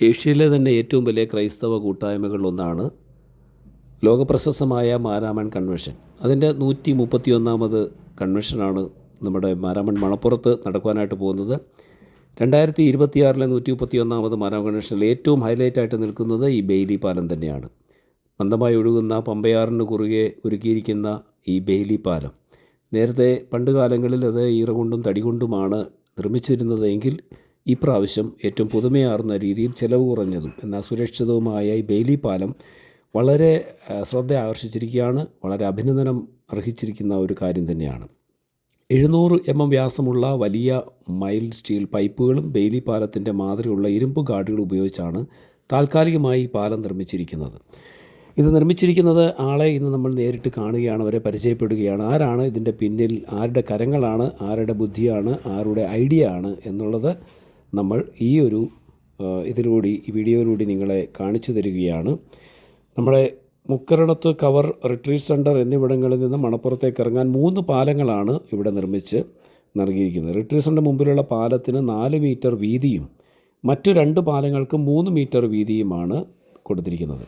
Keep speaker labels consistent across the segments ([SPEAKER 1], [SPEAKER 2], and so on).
[SPEAKER 1] ഏഷ്യയിലെ തന്നെ ഏറ്റവും വലിയ ക്രൈസ്തവ കൂട്ടായ്മകളിലൊന്നാണ് ലോകപ്രശസ്തമായ മാരാമൺ കൺവെൻഷൻ. അതിന്റെ നൂറ്റി മുപ്പത്തി ഒന്നാമത് കൺവെൻഷനാണ് നമ്മുടെ മാരാമൺ മണപ്പുറത്ത് നടക്കുവാനായിട്ട് പോകുന്നത്. രണ്ടായിരത്തി ഇരുപത്തിയാറിലെ നൂറ്റി മുപ്പത്തി ഒന്നാമത് മാരാമൺ കൺവെൻഷനിൽ ഏറ്റവും ഹൈലൈറ്റായിട്ട് നിൽക്കുന്നത് ഈ ബെയിലി പാലം തന്നെയാണ്. മന്ദമായി ഒഴുകുന്ന പമ്പയാറിന് കുറുകെ ഒരുക്കിയിരിക്കുന്ന ഈ ബെയിലി പാലം. നേരത്തെ പണ്ട് കാലങ്ങളിൽ അത് ഈറ കൊണ്ടും തടി കൊണ്ടുമാണ് നിർമ്മിച്ചിരുന്നത് എങ്കിൽ ഈ പ്രാവശ്യം ഏറ്റവും പുതുമയാർന്ന രീതിയിൽ ചിലവ് കുറഞ്ഞതും എന്നാൽ സുരക്ഷിതവുമായ ഈ ബെയിലി പാലം വളരെ ശ്രദ്ധ ആകർഷിച്ചിരിക്കുകയാണ്. വളരെ അഭിനന്ദനം അർഹിച്ചിരിക്കുന്ന ഒരു കാര്യം തന്നെയാണ്. എഴുന്നൂറ് എം എം വ്യാസമുള്ള വലിയ മൈൽ സ്റ്റീൽ പൈപ്പുകളും ബെയിലി പാലത്തിന്റെ മാതിരിയുള്ള ഇരുമ്പ് ഗാർഡുകൾ ഉപയോഗിച്ചാണ് താൽക്കാലികമായി ഈ പാലം നിർമ്മിച്ചിരിക്കുന്നത്. ഇത് നിർമ്മിച്ചിരിക്കുന്നത് ആളെ ഇന്ന് നമ്മൾ നേരിട്ട് കാണുകയാണ് അവരെ പരിചയപ്പെടുകയാണ്. ആരാണ് ഇതിന്റെ പിന്നിൽ ആരുടെ കരങ്ങളാണ് ആരുടെ ബുദ്ധിയാണ് ആരുടെ ഐഡിയ ആണ് എന്നുള്ളത് നമ്മൾ ഈ ഒരു ഇതിലൂടെ ഈ വീഡിയോയിലൂടെ നിങ്ങളെ കാണിച്ചു തരികയാണ്. നമ്മുടെ മുക്കരണത്ത് കവർ റിട്രീറ്റ് സെന്റർ എന്നിവിടങ്ങളിൽ നിന്ന് മണപ്പുറത്തേക്ക് ഇറങ്ങാൻ മൂന്ന് പാലങ്ങളാണ് ഇവിടെ നിർമ്മിച്ച് നൽകിയിരിക്കുന്നത്. റിട്രീറ്റ് സെന്റർ മുമ്പിലുള്ള പാലത്തിന് നാല് മീറ്റർ വീതിയും മറ്റു രണ്ട് പാലങ്ങൾക്ക് മൂന്ന് മീറ്റർ വീതിയുമാണ് കൊടുത്തിരിക്കുന്നത്.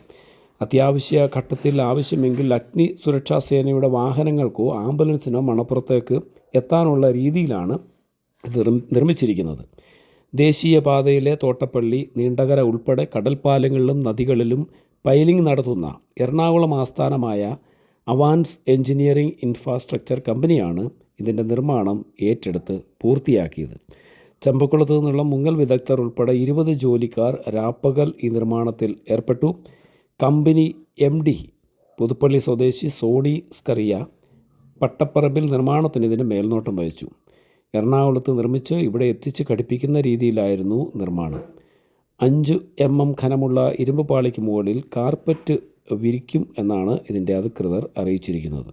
[SPEAKER 1] അത്യാവശ്യ ഘട്ടത്തിൽ ആവശ്യമെങ്കിൽ അഗ്നി സുരക്ഷാ സേനയുടെ വാഹനങ്ങൾക്കോ ആംബുലൻസിനോ മണപ്പുറത്തേക്ക് എത്താനുള്ള രീതിയിലാണ് നിർമ്മിച്ചിരിക്കുന്നത്. ദേശീയപാതയിലെ തോട്ടപ്പള്ളി നീണ്ടകര ഉൾപ്പെടെ കടൽപ്പാലങ്ങളിലും നദികളിലും പൈലിംഗ് നടത്തുന്ന എറണാകുളം ആസ്ഥാനമായ അവാൻസ് എഞ്ചിനീയറിംഗ് ഇൻഫ്രാസ്ട്രക്ചർ കമ്പനിയാണ് ഇതിന്റെ നിർമ്മാണം ഏറ്റെടുത്ത് പൂർത്തിയാക്കിയത്. ചമ്പക്കുളത്ത് നിന്നുള്ള മുങ്ങൽ വിദഗ്ധർ ഉൾപ്പെടെ ഇരുപത് ജോലിക്കാർ രാപ്പകൽ ഈ നിർമ്മാണത്തിൽ ഏർപ്പെട്ടു. കമ്പനി എം ഡി പുതുപ്പള്ളി സ്വദേശി സോണി സ്കറിയ പട്ടപ്പറമ്പിൽ നിർമ്മാണത്തിന് ഇതിന് മേൽനോട്ടം വഹിച്ചു. എറണാകുളത്ത് നിർമ്മിച്ച് ഇവിടെ എത്തിച്ച് ഘടിപ്പിക്കുന്ന രീതിയിലായിരുന്നു നിർമ്മാണം. അഞ്ച് എം എം ഖനമുള്ള ഇരുമ്പ് പാളിക്ക് മുകളിൽ കാർപ്പറ്റ് വിരിക്കും എന്നാണ് ഇതിന്റെ അധികൃതർ അറിയിച്ചിരിക്കുന്നത്.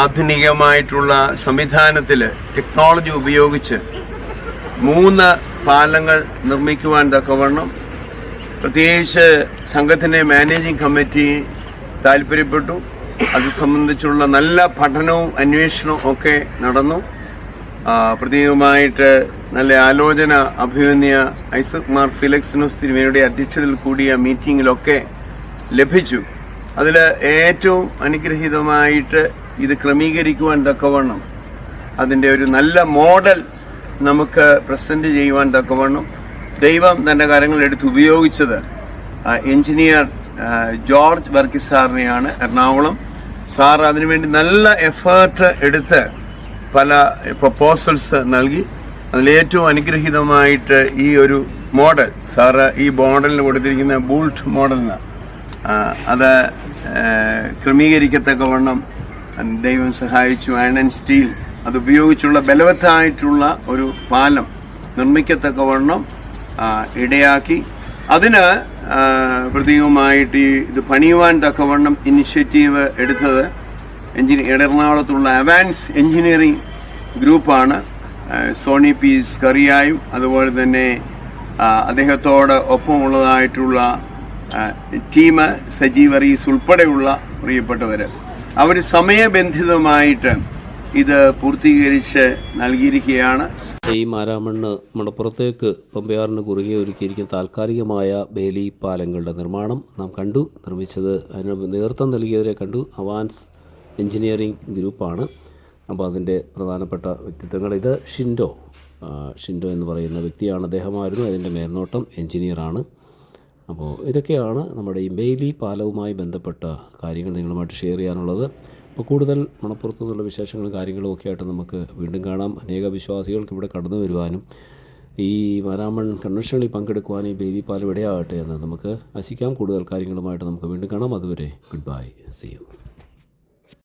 [SPEAKER 2] ആധുനികമായിട്ടുള്ള സംവിധാനത്തിൽ ടെക്നോളജി ഉപയോഗിച്ച് മൂന്ന് പാലങ്ങൾ നിർമ്മിക്കുവാൻ തക്കവണ്ണം പ്രത്യേകിച്ച് സംഘത്തിന്റെ മാനേജിംഗ് കമ്മിറ്റി താല്പര്യപ്പെട്ടു. അത് സംബന്ധിച്ചുള്ള നല്ല പഠനവും അന്വേഷണവും ഒക്കെ നടന്നു. പ്രത്യേകമായിട്ട് നല്ല ആലോചന അഭിമന്യ ഐസക് മാർ ഫിലക്സിനോസ് തിരുമേനിയുടെ അധ്യക്ഷതയിൽ കൂടിയ മീറ്റിങ്ങിലൊക്കെ ലഭിച്ചു. അതിൽ ഏറ്റവും അനുഗ്രഹീതമായിട്ട് ഇത് ക്രമീകരിക്കുവാൻ തക്കവണ്ണം അതിന്റെ ഒരു നല്ല മോഡൽ നമുക്ക് പ്രസന്റ് ചെയ്യുവാൻ തക്കവണ്ണം ദൈവം തന്റെ കാര്യങ്ങൾ എടുത്ത് ഉപയോഗിച്ചത് എഞ്ചിനീയർ ജോർജ് വർഗീസ് സാറിനെയാണ്. എറണാകുളം സാർ അതിനുവേണ്ടി നല്ല എഫേർട്ട് എടുത്ത് പല പ്രപ്പോസൽസ് നൽകി. അതിൽ ഏറ്റവും അനുഗ്രഹീതമായിട്ട് ഈ ഒരു മോഡൽ സാറ് ഈ മോഡലിന് കൊടുത്തിരിക്കുന്ന ബൂൾട്ട് മോഡലിന് അത് ക്രമീകരിക്കത്തക്ക ക്രമീകരിക്കത്തക്കവണ്ണം ദൈവം സഹായിച്ചു. അയൺ ആൻഡ് സ്റ്റീൽ അത് ഉപയോഗിച്ചുള്ള ബലവത്തായിട്ടുള്ള ഒരു പാലം നിർമ്മിക്കത്തക്കവണ്ണം വണ്ണം ഇടയാക്കി. അതിന് പ്രതീകമായിട്ട് ഇത് പണിയുവാൻ തക്കവണ്ണം ഇനിഷ്യേറ്റീവ് എടുത്തത് എഞ്ചിനീയർ എറണാകുളത്തുള്ള അവാൻസ് എഞ്ചിനീയറിംഗ് ഗ്രൂപ്പാണ് സോണി പി സ്കറിയായും അതുപോലെ തന്നെ അദ്ദേഹത്തോടെ ഒപ്പമുള്ളതായിട്ടുള്ള ടീം സജീവ് റീസ് ഉൾപ്പെടെയുള്ള പ്രിയപ്പെട്ടവർ അവർ സമയബന്ധിതമായിട്ട് ഇത് പൂർത്തീകരിച്ച് നൽകിയിരിക്കുകയാണ്.
[SPEAKER 1] ഈ മാരാമണ്ണ് മണപ്പുറത്തേക്ക് പമ്പയാറിന് കുറുകെ ഒരുക്കിയിരിക്കുന്ന താൽക്കാലികമായ ബേലി പാലങ്ങളുടെ നിർമ്മാണം നാം കണ്ടു. നിർമ്മിച്ചത് അതിന് നേതൃത്വം നൽകിയവരെ കണ്ടു. അവാൻസ് എഞ്ചിനീയറിംഗ് ഗ്രൂപ്പാണ്. അപ്പോൾ അതിന്റെ പ്രധാനപ്പെട്ട വ്യക്തിത്വങ്ങൾ. ഇത് ഷിൻഡോ. ഷിൻഡോ എന്ന് പറയുന്ന വ്യക്തിയാണ്. അദ്ദേഹമായിരുന്നു അതിന്റെ മേൽനോട്ടം. എഞ്ചിനീയറാണ്. അപ്പോൾ ഇതൊക്കെയാണ് നമ്മുടെ ഈ ബെയിലി പാലവുമായി ബന്ധപ്പെട്ട കാര്യങ്ങൾ നിങ്ങളുമായിട്ട് ഷെയർ ചെയ്യാനുള്ളത്. അപ്പോൾ കൂടുതൽ മണപ്പുറത്തു നിന്നുള്ള വിശേഷങ്ങളും കാര്യങ്ങളും ഒക്കെ ആയിട്ട് നമുക്ക് വീണ്ടും കാണാം. അനേക വിശ്വാസികൾക്ക് ഇവിടെ കടന്നു വരുവാനും ഈ വരാമൺ കൺവെൻഷനിൽ പങ്കെടുക്കുവാനും ഈ ബേബി പാലം ഇടയാകട്ടെ എന്ന് നമുക്ക് ആശിക്കാം. കൂടുതൽ കാര്യങ്ങളുമായിട്ട് നമുക്ക് വീണ്ടും കാണാം. അതുവരെ ഗുഡ് ബൈ. C U